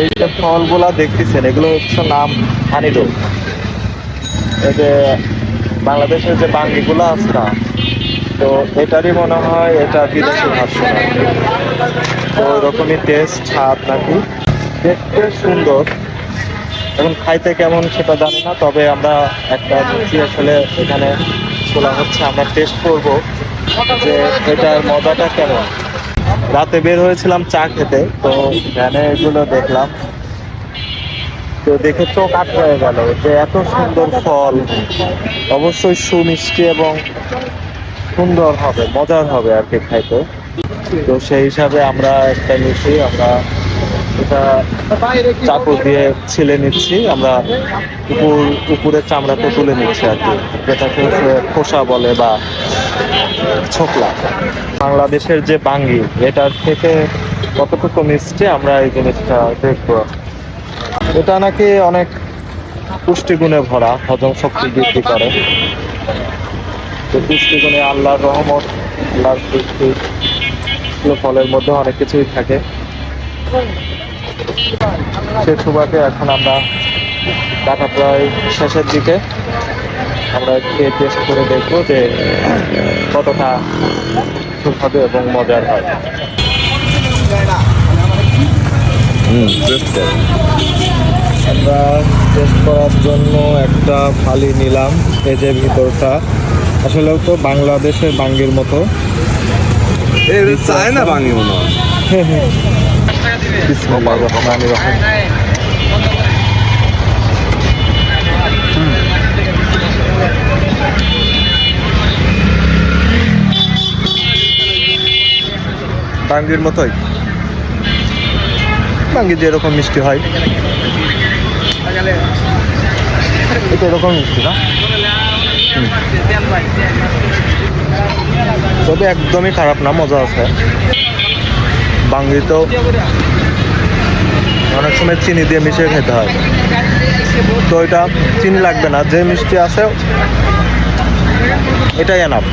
এই যে ফলগুলা দেখতেছেন, এগুলো হচ্ছে নাম হানিডো। এই যে বাংলাদেশের যে বাঙ্গিগুলো আছে না, তো এটারই মনে হয় এটা বিদেশি ভার্সন তো ওরকমই টেস্ট স্বাদ নাকি? দেখতে সুন্দর। এখন খাইতে কেমন সেটা জানি না, তবে আমরা একটা লুচি আসলে এখানে খোলা হচ্ছে, আমরা টেস্ট করব যে এটার মজাটা কেমন। রাতে বের হয়েছিলাম চা খেতে, তো ভ্যানে এগুলো দেখলাম। তো দেখে চোখ আট হয়ে গেল যে এত সুন্দর ফল, অবশ্যই সুমিষ্টি এবং সুন্দর হবে, মজার হবে আর কি খাইতে। তো সেই হিসাবে আমরা একটা নিচ্ছি আমরা এটা চাকু দিয়ে ছিলে নিচ্ছি, আমরা উপর উপরের চামড়াতে তুলে নিচ্ছি আর কি। যেটাকে খোসা বলে বা ছোকলা। বাংলাদেশের যে বাঙ্গি, এটার থেকে কতটুকু মিষ্টি আমরা এই জিনিসটা দেখব। এটা নাকি অনেক পুষ্টিগুণে ভরা, হজম শক্তি বৃদ্ধি করে। পুষ্টিগুণে আল্লাহর রহমত, আল্লাহর সৃষ্টি ফলের মধ্যে অনেক কিছুই থাকে। সে সুবাকে এখন আমরা টাকা প্রায় শেষের দিকে আমরা খেয়ে টেস্ট করে দেখব যে কতটা সুস্বাদু এবং মজার হয়। হুম টেস্ট কর। আমরা টেস্ট করার জন্য একটা ফালি নিলাম এই যে ভিতরটা। আসলেও তো বাংলাদেশের বাঙ্গির মতো। চায় না ভাঙি মনে হয়। বাঙ্গির মতোই। বাঙ্গি যেরকম মিষ্টি হয়। এটা এরকম মিষ্টি না। তবে একদমই খারাপ না, মজা আছে। বাঙ্গি তো অনেক সময় চিনি দিয়ে মিশিয়ে খেতে হয়। তো এটা চিনি লাগবে না, যে মিষ্টি আছে, এটাই এনাফ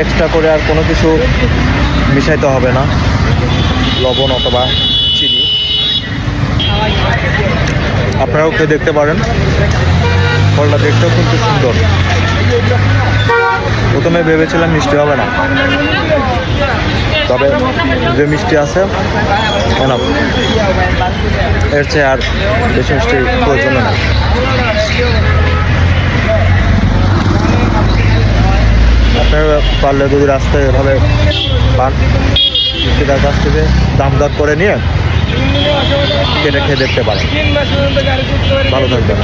এক্সট্রা করে আর কোনো কিছু মিশাইতে হবে না। লবণ অথবা চিনি। আপনারাও খেয়ে দেখতে পারেন। ফলটা দেখতেও কিন্তু সুন্দর। প্রথমে ভেবেছিলাম মিষ্টি হবে না। তবে যে মিষ্টি আছে এনাফ এর চেয়ে আর বেশি মিষ্টি প্রয়োজন না আপনারা পারলে যদি রাস্তায় এভাবে পান বিক্রেতার কাছ থেকে দাম দর করে নিয়ে কেটে খেয়ে দেখতে পারেন। ভালো থাকবেন।